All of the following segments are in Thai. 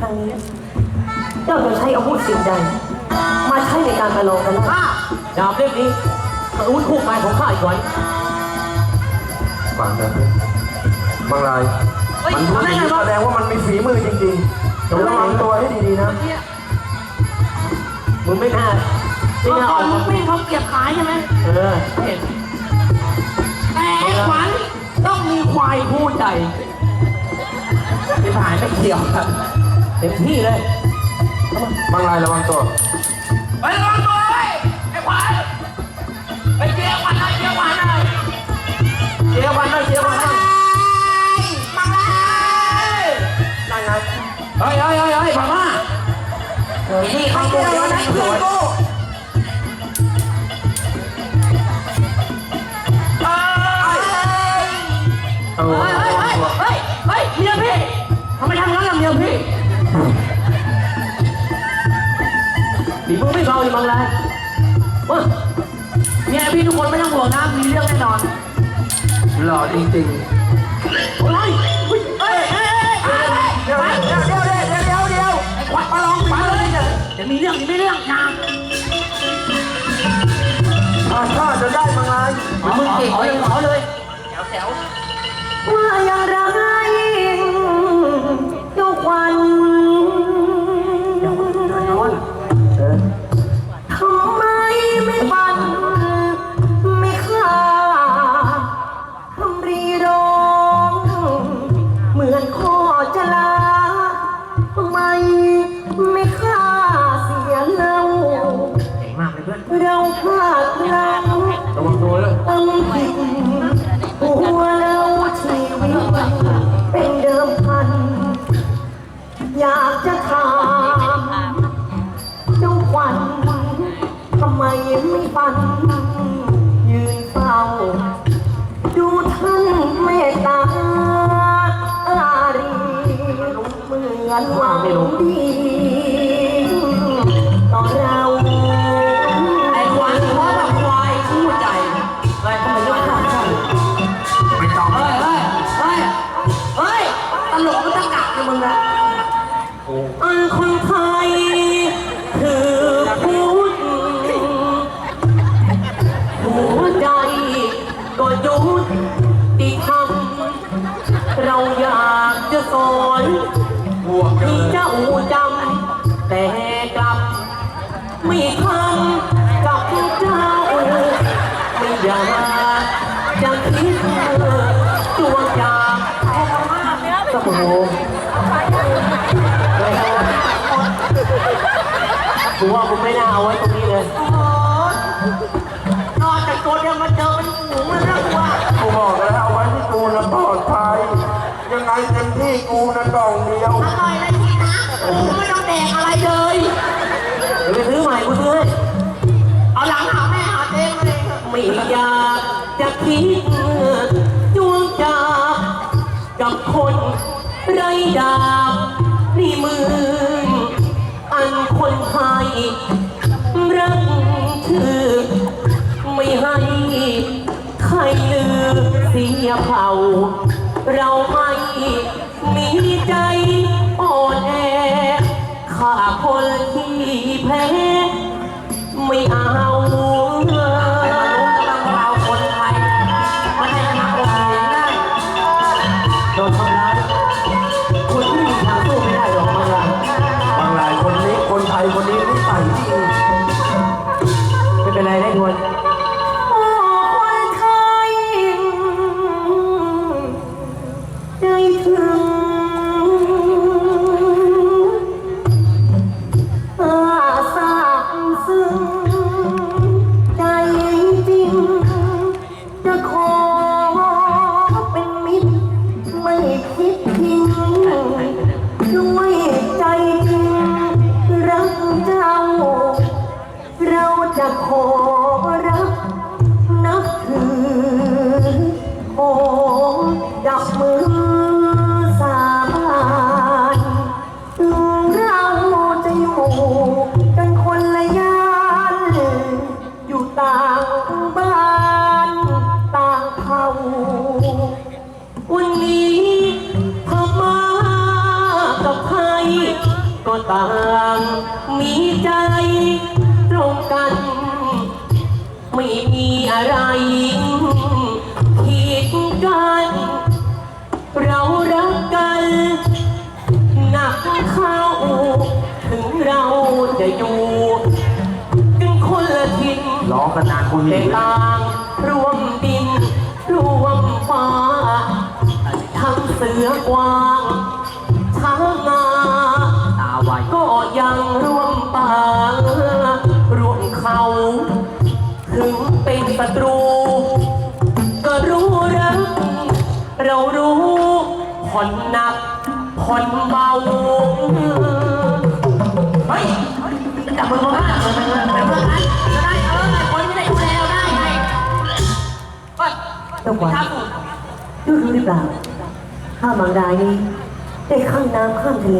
ครั้งนี้เจ้าจะใช้อาวุธสิ่งใด มาใช้ในการประลองกันล่ะข้าดาบเล่มนี้คืออาวุธคู่กายของข้าอีกวันฟังนะบางรายเฮ้ยมันรู้ทำได้ดีไงวะแสดงว่ามันมีฝีมือจริงๆระวังตัวให้ดีๆนะมึงไม่น่าไม่เมื่อน่าก่อออนกมึมางไม่เขาเก็บขายใช่ไหมเออเห็นแต่ไอ้ขวัญต้องมีควายคู่ใจไม่ผ่านไม่เกี่ยวครับ เต็มที่เลยบางรายระวังตัว ไประวังตัวไว้ไอ้ขวัญไปเจียวขวัญหน่อยเจียวขวัญหน่อยเจียววันหน่อยเจียววันหน่อยมาเลยได้ไงเฮ้ยเฮ้ยเฮ้ยเฮ้ยพม่านี่เขาเดียวนะเพื่อนกูเฝีมือไม่เบาดิบางรายเว้ยเมียพี่ทุกคนไม่ต้องห่วงนะมีเรื่องแน่นอนหล่อจริงเฮ้ยเฮ้ยเฮ้ยเฮ้ยเฮ้ยๆเดี๋ยวเดี๋ยวเดี๋ยวเดี๋ยวเดี๋ยวเดี๋ยวเดี๋ยวขวัญมาลองขวัญเลยเดี๋ยวมีเรื่องมีเรื่องนะถ้าข้าจะได้บางราย มึงเก่งเลย ไม่ฟันยืนเฝ้า ดูท่านเมตตาอารีเหมือนหวังดีต่อเรา ไอ้ขวัญเพราะแบบควายคู่ใจเฮ้ยทำไมยกข้างข้างไม่ต้องเฮ้ยเฮ้ยเฮ้ยเฮ้ยตลกมันตะกักเลยมึงนะอันคน อยากจะสอนบวกกันที่เลยเจ้าจำแต่กลับ ไม่ทำกับเจ้า ไม่อยากจะคิดตัวจากสมองกูว่ากูไม่น่าเอาไว้ตรงนี้เลย โอ้ กูนะกล่องเดียวอร่อยเลยพี่นะกูไม่ต้องแดกอะไรเลย เดี๋ยวไปซื้อใหม่กูซื้อให้เอาหลังหาแม่หาเจ๊มาเลยเถอะไม่อยากจะคิดจวงจากกับคนไรดาบนี่มือ อันคนไทยรักชื่อไม่ให้ใครลือเสียเผ่า เราไม่มี คนที่แพ้ไม่เอาแต่มารู้กเราคนไทยไม่ให้ชนะคนอื่นได้โดนทำร้ายคนที่มีทางสู้ไม่ได้หรอกบางรายบางรายคนนี้คนไทยคนนี้นิสัยดีไม่เป็นไรได้ดวน รับนับถือโอ้ดับมือสาบานถึงเราจะอยู่กันคนละย่านอยู่ต่างบ้านต่างเผ่าวันนี้พม่ากับไทยก็ต่างมีใจตรงกัน ไม่มีอะไรขีดกัน เรารักกันหนักเข้า ถึงเราจะอยู่กันคนละทิศร้องกันนานกูแต่หิวต่างรวมดิน ผ่อนหนักผ่อนเบาเฮ้ยจับมือมาเป็นเพื่อนกันจะได้เออคนไม่ได้ดูแลได้ไงก็เจ้าขวัญครับรู้รู้หรือเปล่าข้าบางรานี้ได้ข้ามน้ำข้ามทะเล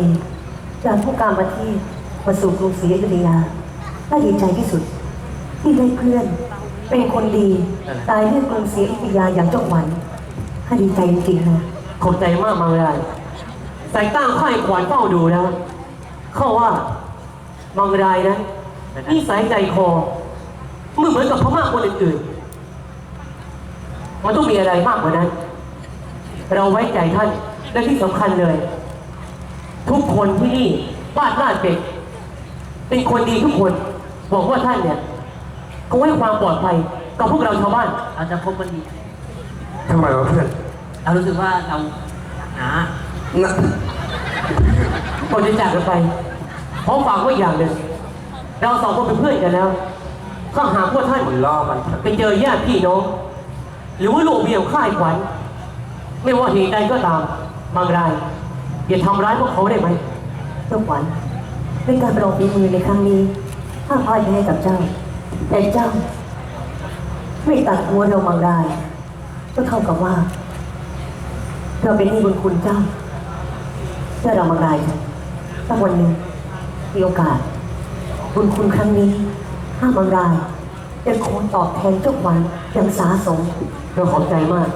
จากผู้การประเทศมาสู่กรุงศรีอยุธยาข้าดีใจที่สุด ที่ได้เพื่อนเป็นคนดีตายเรื่องกรุงศรีอยุธยาอย่างเจ้าขวัญข้าดีใจจริงๆนะ ขอบใจมากมาเลยสายตั้งค่ายขวานเฝ้าดูแล้วเข้าว่าบางรายนะนิสัยใจคอไม่เหมือนกับพม่าคนอื่นๆมันต้องมีอะไรมากกว่านั้น เราไว้ใจท่านและที่สำคัญเลย ทุกคนที่นี่บ้านลาดเป็ดเป็นคนดีทุกคนบอกว่าท่านเนี่ยเขาให้ความปลอดภัยกับพวกเราชาวบ้านเราจะพบกันดีทำไมวะเพื่อน เรารู้สึกว่าเราหนานะก่อนจะจากกันไปขอฝากไว้อย่างหนึ่งเราสองคนเป็นเพื่อนกันแล้วถ้าหากว่าท่านมันล่อมันไปเจอญาติพี่น้อง หรือว่าลูกเมียของข้าไอ้ขวัญไม่ว่าเหตุใดก็ตาม บางรายอย่าทำร้ายพวกเขาได้ไหมเจ้าขวัญในการประลองฝีมือในครั้งนี้ข้าพ่ายแพ้กับเจ้า แต่เจ้า ไม่ตัดหัวเราบางรายก็เท่ากับว่า เราเป็นหนี้บุญคุณเจ้าถ้าเราบางรายกันสักวันหนึ่งมีโอกาส บุญคุณครั้งนี้ข้าบางรายจะคงตอบแทนเจ้าขวัญอย่างสาสมเราขอบใจมาก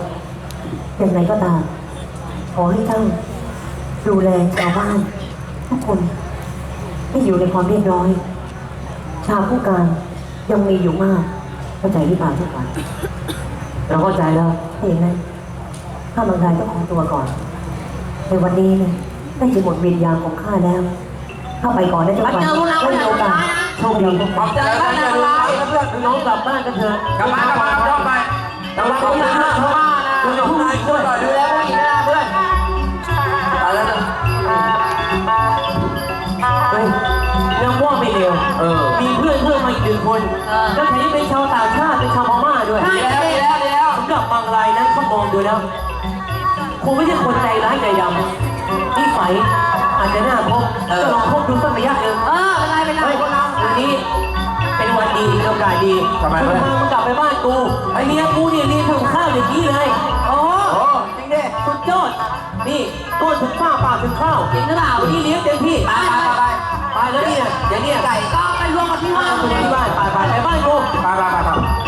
อย่างไรก็ตาม ขอให้เจ้าดูแลชาวบ้านทุกคนให้อยู่ในความเรียบร้อย ชาวผู้การยังมีอยู่มากเข้าใจหรือเปล่าทุกคนเราเข้าใจแล้วถ้าอย่างนั้น ข้าบางรายต้องขอตัวก่อน ในวันนี้เนี่ยได้จะหมดวิญญาณของข้าแล้ว ข้าไปก่อนนะเจ้ามาขวัญเจอพวกเราไม่ไม่มีได้โอกาสโชคดีขอบใจนะเพื่อนนะเพื่อนน้องกลับบ้านกันเถอะกลับมากลับมากลับไประวังตัวนะชาวบ้านนะดูแลผู้หญิงด้วยดูแลผู้หญิงนะเพื่อนไปแล้วนะเฮ้ยยังว่าไม่เร็วเออมีเพื่อนเพิ่มมาอีกหนึ่งคนแล้วแถมยังเป็นชาวต่างชาติเป็นชาวพม่าด้วยดีแล้วดีแล้วดีแล้วสำหรับบางรายนั้นเขามองดูแล้วคงไม่ใช่คนใจร้ายใจดำนิสัยอาจจะน่าพบก็ลองพบดูสักระยะหนึ่งเออเป็นไรเป็นไรเฮ้ยคนเราวันนี้เป็นวันดีเป็นโอกาสดีทำไมมึวะงมึงกลับไปบ้านกูไอเมียกูเนี่ยเรียนทำข้าวอย่างนี้เลยโอ้โอ้จริงดิสุดยอดนี่ต้นถึงข้าวปากถึงข้าวจริงหรือเปล่าวันนี้เลี้ยงเต็มที่ไปไปไปไปแล้วเนี่ยเดี๋ยวเนี่ยไก่ก็ไปรวมกับพี่ว่าไปที่บ้านไปไปไปบ้านกู ไปไปไปไป